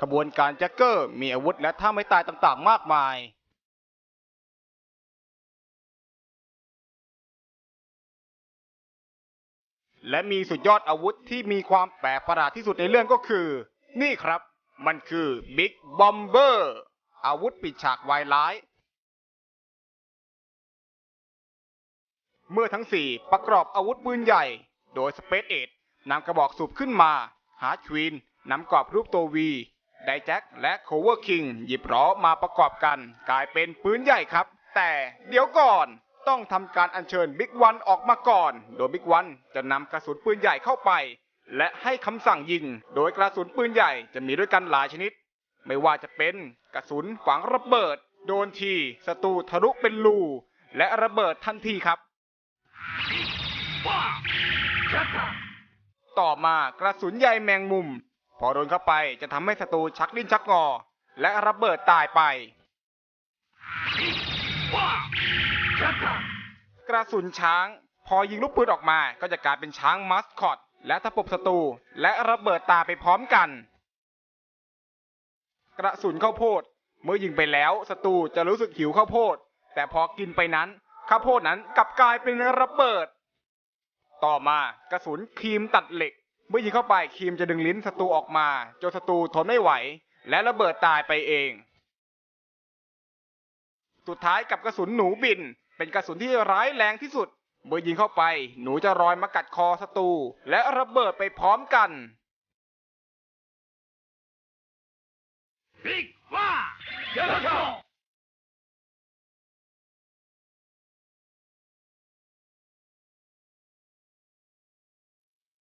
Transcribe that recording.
ขบวนการแจ็คเกอร์มีอาวุธและท่าไม่ตายต่างๆ มากมายและมีสุดยอดอาวุธที่มีความแปลกประหลาดที่สุดในเรื่องก็คือ นี่ครับ มันคือบิ๊กบอมเบอร์อาวุธปิดฉากวายร้าย เมื่อทั้งสี่ประกอบอาวุธปืนใหญ่ โดยสเปซเอ็ดนำกระบอกสูบขึ้นมาฮาร์ดควีนนำกรอบรูปตัววี ไดแจ็คและโคเวอร์คิงหยิบล้อมาประกอบกัน กลายเป็นปืนใหญ่ครับ แต่เดี๋ยวก่อนต้องทำการอัญเชิญบิ๊กวันออกมาก่อน โดยบิ๊กวันจะนำกระสุนปืนใหญ่เข้าไป และให้คำสั่งยิง โดยกระสุนปืนใหญ่จะมีด้วยกันหลายชนิด ไม่ว่าจะเป็นกระสุนฝังระเบิด โดนทีศัตรูทะลุเป็นรูและระเบิดทันทีครับ ต่อมากระสุนใยแมงมุม พอโดนเข้าไปจะทำให้ศัตรูชักดิ้นชักงอ และระเบิดตายไป กระสุนช้าง พอยิงลูกปืนออกมาก็จะกลายเป็นช้างมัสคอต และตะปบศัตรูและระเบิดตายไปพร้อมกัน กระสุนข้าวโพด เมื่อยิงไปแล้วศัตรูจะรู้สึกหิวข้าวโพด แต่พอกินไปนั้นข้าวโพดนั้นกลับกลายเป็นระเบิด ต่อมากระสุนครีมตัดเหล็ก เมื่อยิงเข้าไปครีมจะดึงลิ้นศัตรูออกมาจนศัตรูทนไม่ไหว และระเบิดตายไปเอง สุดท้ายกับกระสุนหนูบิน เป็นกระสุนที่ร้ายแรงที่สุด เมื่อยิงเข้าไป หนูจะรอยมากัดคอศัตรูและระเบิดไปพร้อมกัน Big One!